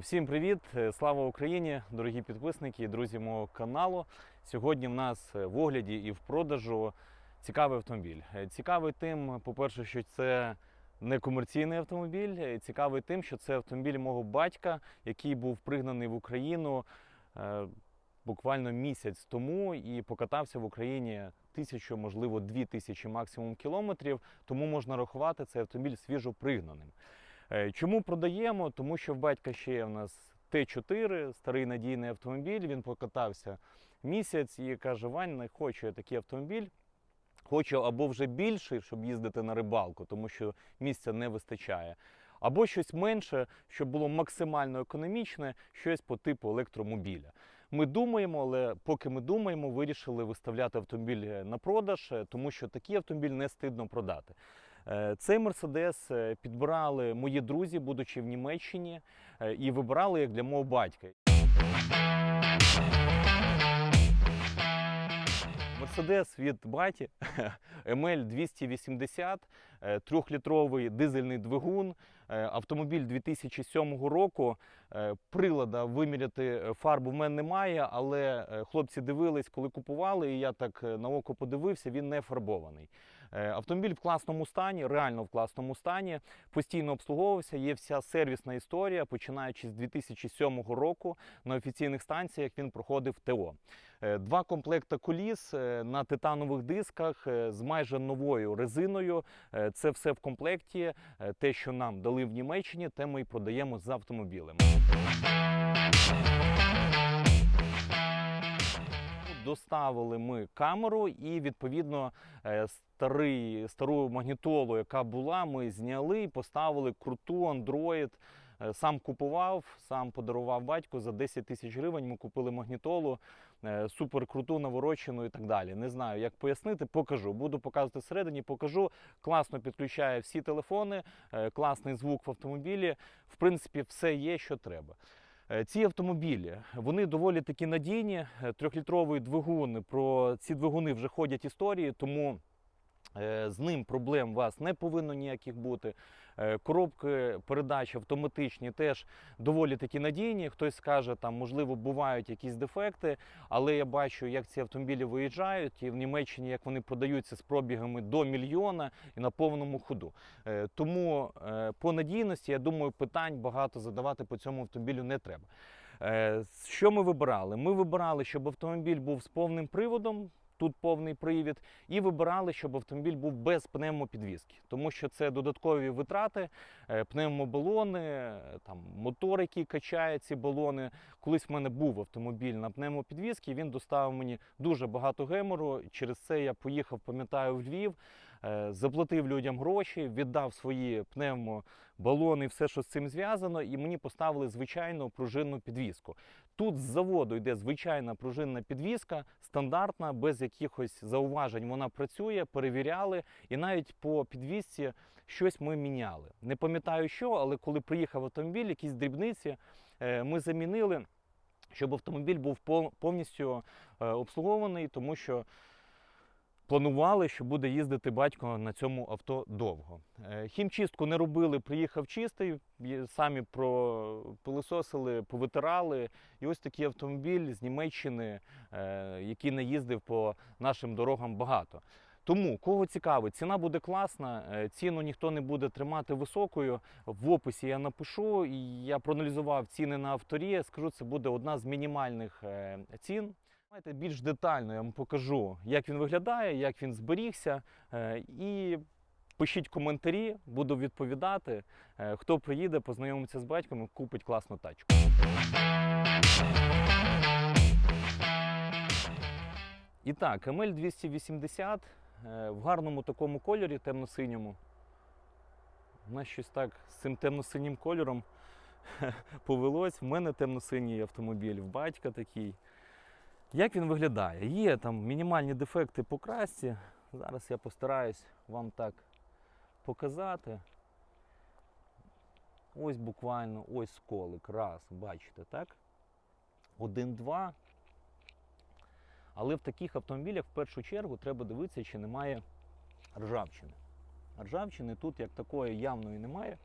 Всім привіт! Е, Слава Україні, дорогі підписники і друзі мого каналу. Сьогодні в нас е, в огляді і в продажу цікавий автомобіль. Е, Цікавий тим, по-перше, що це не комерційний автомобіль. Цікавий тим, що це автомобіль мого батька, який був пригнаний в Україну буквально місяць тому і покатався в Україні тисячу, можливо, дві тисячі максимум кілометрів. Тому можна рахувати цей автомобіль свіжопригнаним. Е, Чому продаємо? Тому що в батька ще є в нас Т4, старий надійний автомобіль. Він покатався місяць і каже: Вань, не хочу я такий автомобіль. Хочу або вже більший, щоб їздити на рибалку, тому що місця не вистачає. Або щось менше, щоб було максимально економічне, щось по типу електромобіля. Ми думаємо, але поки ми думаємо, вирішили виставляти автомобіль е, на продаж, е, тому що такий автомобіль не стидно продати. Е, Цей Мерседес е, підбирали мої друзі, будучи в Німеччині, е, і вибирали як для мого батька. Мерседес від баті ML 280, е, трьохлітровий дизельний двигун, автомобіль 2007 року. Е, Прилада виміряти е, фарбу в мене немає, але е, хлопці дивились, коли купували, і я так е, на око подивився, він не фарбований. Е, Автомобіль в класному стані, реально в класному стані, постійно обслуговувався. Є вся сервісна історія, починаючи з 2007 року на офіційних станціях він проходив ТО. Е, Два комплекти коліс е, на титанових дисках е, з майже новою резиною. Це все в комплекті. Те, що нам дали в Німеччині, те ми і продаємо з автомобілем. Доставили ми камеру і відповідно старий, стару магнітолу, яка була, ми зняли і поставили круту Android. Сам купував, сам подарував батьку за 10 тисяч гривень. Ми купили магнітолу, супер круту, наворочену і так далі. Не знаю, як пояснити, покажу. Буду показувати всередині, покажу. Класно підключає всі телефони, е, класний звук в автомобілі. В принципі, все є, що треба. Е, Ці автомобілі вони доволі таки надійні. Е, Трьохлітровий двигун. Про ці двигуни вже ходять історії, тому е, з ним проблем у вас не повинно ніяких бути. Е, Коробки передач автоматичні теж доволі таки надійні. Хтось скаже, там можливо бувають якісь дефекти, але я бачу, як ці автомобілі виїжджають, і в Німеччині як вони продаються з пробігами до мільйона і на повному ходу. Е, Тому е, по надійності, я думаю, питань багато задавати по цьому автомобілю не треба. Що ми вибирали? Ми вибирали, щоб автомобіль був з повним приводом. Тут повний привід, і вибирали, щоб автомобіль був без пневмопідвізки, тому що це додаткові витрати, е, пневмобалони, е, там мотор, який качає ці балони. Колись в мене був автомобіль на пневмопідвізці, він доставив мені дуже багато гемору. Через це я поїхав, пам'ятаю, в Львів, заплатив людям гроші, віддав свої пневмобалони, все, що з цим зв'язано, і мені поставили звичайну пружинну підвізку. Тут з заводу йде звичайна пружинна підвізка, стандартна, без якихось зауважень вона працює, перевіряли, і навіть по підвізці щось ми міняли. Не пам'ятаю що, але коли приїхав автомобіль, якісь дрібниці е, ми замінили, щоб автомобіль був повністю е, обслугований, тому що. Планували, що буде їздити батько на цьому авто довго. Е, Хімчистку не робили, приїхав чистий, самі пропилисосили, повитирали. І ось такий автомобіль з Німеччини, е, який не їздив по нашим дорогам багато. Тому, кого цікавить, ціна буде класна, е, ціну ніхто не буде тримати високою. В описі я напишу, і я проаналізував ціни на авторі. Скажу, це буде одна з мінімальних цін. Давайте більш детально я вам покажу, як він виглядає, як він зберігся. е, І пишіть коментарі, буду відповідати. Е, Хто приїде, познайомиться з батьком і купить класну тачку. І так, ML 280 е, в гарному такому кольорі, темно-синьому. У нас щось так з цим темно-синім кольором повелось. В мене темно-синій автомобіль, в батька такий. Як він виглядає? Є там мінімальні дефекти по красці. Зараз я постараюсь вам так показати. Ось буквально ось сколик. Раз, бачите, так? Один-два. Але в таких автомобілях в першу чергу треба дивитися, чи немає ржавчини. Ржавчини тут як такої явної немає.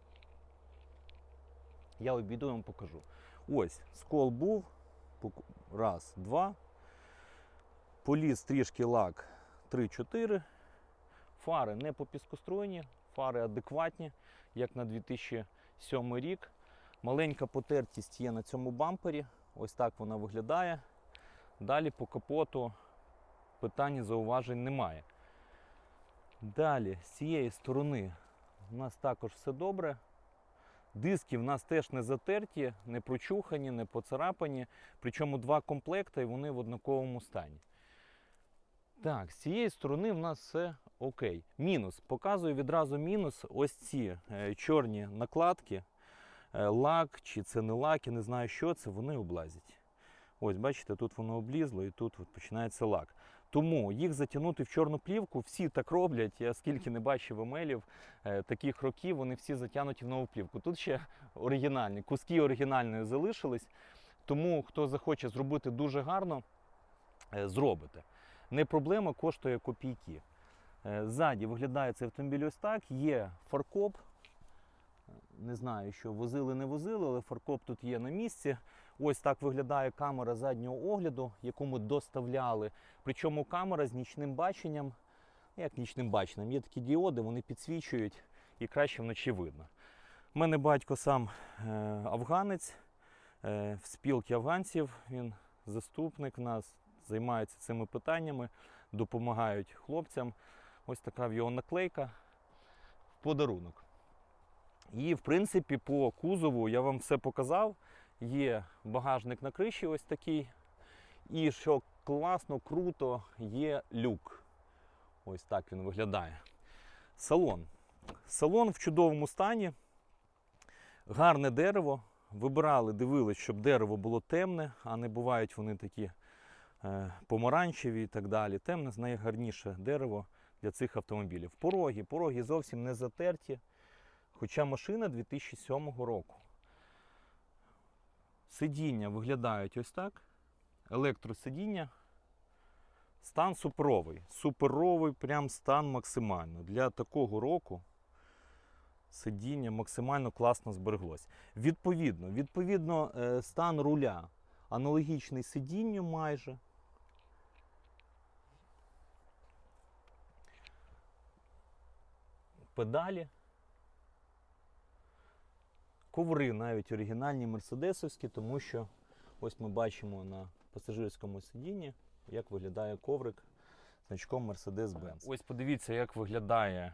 Я обійду і вам покажу. Ось, скол був. Раз, два. Поліз трішки лак 3-4. Фари не по попіскоструєні, фари адекватні, як на 2007 рік. Маленька потертість є на цьому бампері. Ось так вона виглядає. Далі по капоту питань зауважень немає. Далі, з цієї сторони, у нас також все добре. Диски в нас теж не затерті, не прочухані, не поцарапані. Причому два комплекти і вони в однаковому стані. Так, з цієї сторони в нас все окей. Мінус. Показую відразу мінус. Ось ці е, чорні накладки, е, лак, чи це не лак, я не знаю, що це, вони облазять. Ось, бачите, тут воно облізло і тут от починається лак. Тому їх затягнути в чорну плівку, всі так роблять. Я скільки не бачив емейлів е, таких років, вони всі затягнуті в нову плівку. Тут ще оригінальні, куски оригінальної залишились. Тому хто захоче зробити дуже гарно, зробите. Не проблема, коштує копійки. Е, Ззаді виглядає цей автомобіль ось так. Є фаркоп. Не знаю, що возили, не возили, але фаркоп тут є на місці. Ось так виглядає камера заднього огляду, яку ми доставляли. Причому камера з нічним баченням. Як нічним баченням? Є такі діоди, вони підсвічують і краще вночі видно. У мене батько сам е, афганець, е, в спілки афганців. Він заступник в нас, займається цими питаннями, допомагають хлопцям. Ось така в його наклейка в подарунок. І, в принципі, по кузову я вам все показав. Є багажник на криші ось такий. І що класно, круто, є люк. Ось так він виглядає. Салон. Салон в чудовому стані. Гарне дерево. Вибирали, дивились, щоб дерево було темне, а не бувають вони такі помаранчеві і так далі. Темне найгарніше дерево для цих автомобілів. Пороги, пороги зовсім не затерті. Хоча машина 2007 року. Сидіння виглядають ось так. Електросидіння. Стан суперовий. Суперовий прям стан максимально. Для такого року сидіння максимально класно збереглось. Відповідно, відповідно, е, стан руля аналогічний сидінню майже. Педалі. Коври навіть оригінальні мерседесовські, тому що ось ми бачимо на пасажирському сидінні, як виглядає коврик значком Mercedes-Benz. Ось подивіться, як виглядає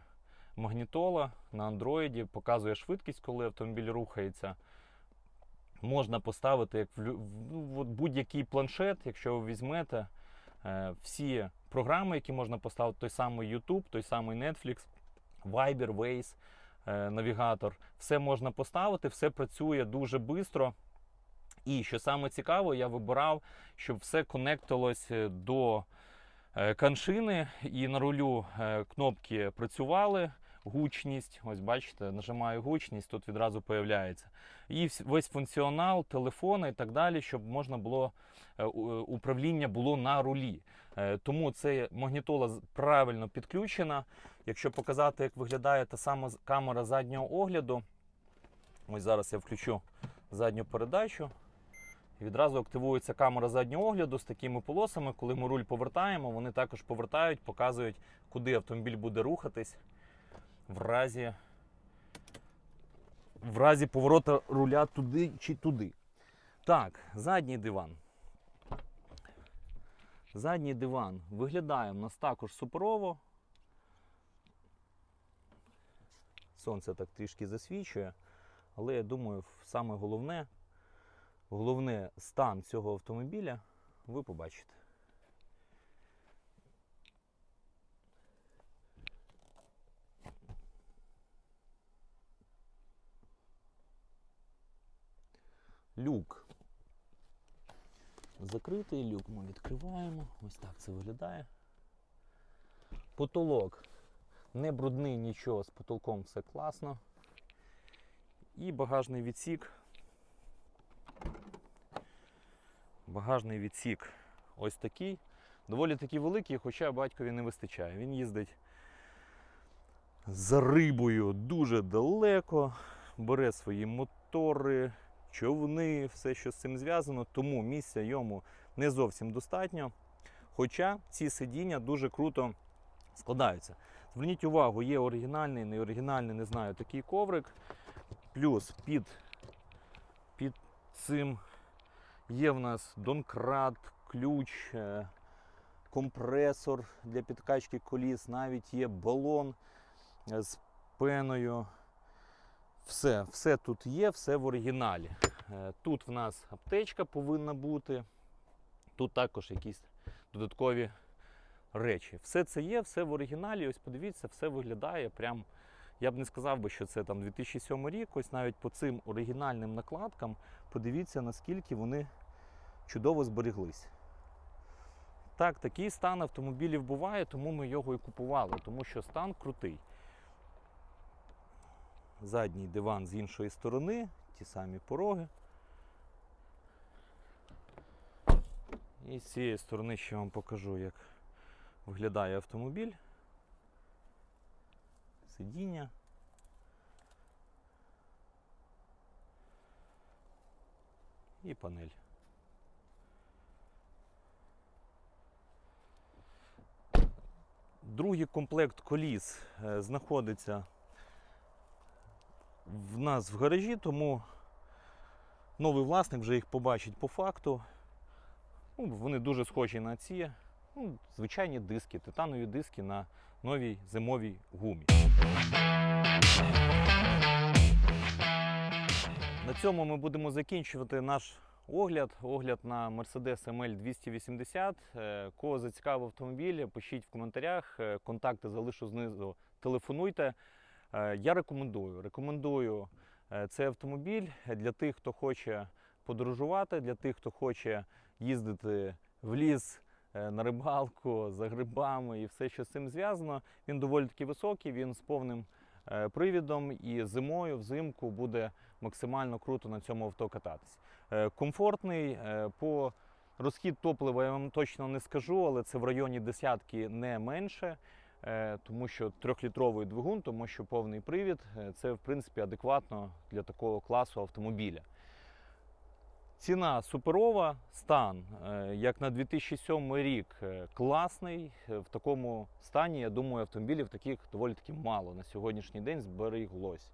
магнітола на андроїді, показує швидкість, коли автомобіль рухається. Можна поставити як в ну, будь-який планшет, якщо ви візьмете е, всі програми, які можна поставити, той самий YouTube, той самий Netflix, Viber, Waze, е, навігатор. Все можна поставити, все працює дуже швидко. І що саме цікаво, я вибирав, щоб все конектилось е, до е, каншини, і на рулю кнопки працювали. Гучність, ось бачите, нажимаю гучність, тут відразу появляється. І весь функціонал телефона і так далі, щоб можна було е, е, управління було на рулі. Е, Тому це магнітола правильно підключена. Якщо показати, як виглядає та сама камера заднього огляду, ось зараз я включу задню передачу. Відразу активується камера заднього огляду з такими полосами. Коли ми руль повертаємо, вони також повертають, показують, куди автомобіль буде рухатись в разі, в разі поворота руля туди чи туди. Так, задній диван. Задній диван виглядає у нас також суперово. Сонце так трішки засвічує, але я думаю, саме головне, головне стан цього автомобіля ви побачите. Люк. Закритий люк ми відкриваємо. Ось так це виглядає. Потолок. Не брудний нічого, з потолком все класно. І багажний відсік. Багажний відсік ось такий. Доволі таки великий, хоча батькові не вистачає. Він їздить за рибою дуже далеко, бере свої мотори, човни, все, що з цим зв'язано, тому місця йому не зовсім достатньо. Хоча ці сидіння дуже круто складаються. Зверніть увагу, є оригінальний, не оригінальний, не знаю, такий коврик. Плюс під, під цим є в нас донкрат, ключ, е, компресор для підкачки коліс, навіть є балон е, з пеною. Все, все тут є, все в оригіналі. Е, Тут в нас аптечка повинна бути. Тут також якісь додаткові речі. Все це є, все в оригіналі. Ось подивіться, все виглядає прям. Я б не сказав би, що це там 2007 рік. Ось навіть по цим оригінальним накладкам подивіться, наскільки вони чудово збереглись. Так, такий стан автомобілів буває, тому ми його і купували, тому що стан крутий. Задній диван з іншої сторони, ті самі пороги. І з цієї сторони ще вам покажу, як виглядає автомобіль. Сидіння. І панель. Другий комплект коліс е, знаходиться в нас в гаражі, тому новий власник вже їх побачить по факту. Ну, вони дуже схожі на ці. Ну, звичайні диски, титанові диски на новій зимовій гумі. На цьому ми будемо закінчувати наш огляд. Огляд на Mercedes ML 280. Е, Кого зацікавив автомобіль, пишіть в коментарях. Е, Контакти залишу знизу. Телефонуйте. Е, Я рекомендую. Рекомендую е, цей автомобіль для тих, хто хоче подорожувати, для тих, хто хоче їздити в ліс е, на рибалку за грибами і все, що з цим зв'язано. Він доволі таки високий, він з повним привідом і зимою, взимку буде максимально круто на цьому авто кататись. Комфортний по розхід топлива я вам точно не скажу, але це в районі десятки не менше. Е, Тому що трьохлітровий двигун, тому що повний привід е, це в принципі адекватно для такого класу автомобіля. Ціна суперова, стан, е, як на 2007 рік, класний. В такому стані, я думаю, автомобілів таких доволі таки мало на сьогоднішній день збереглось.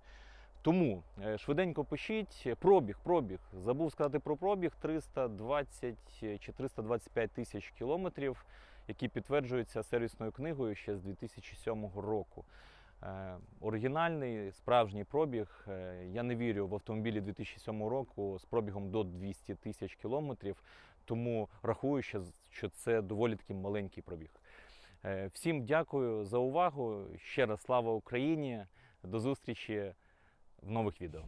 Тому швиденько пишіть. Пробіг, пробіг. Забув сказати про пробіг 320 чи 325 тисяч кілометрів, які підтверджуються сервісною книгою ще з 2007 року. Е, Оригінальний справжній пробіг. Е, Я не вірю в автомобілі 2007 року з пробігом до 200 тисяч кілометрів, тому рахую, що це доволі таки маленький пробіг. Е, Всім дякую за увагу. Ще раз слава Україні. До зустрічі в нових відео.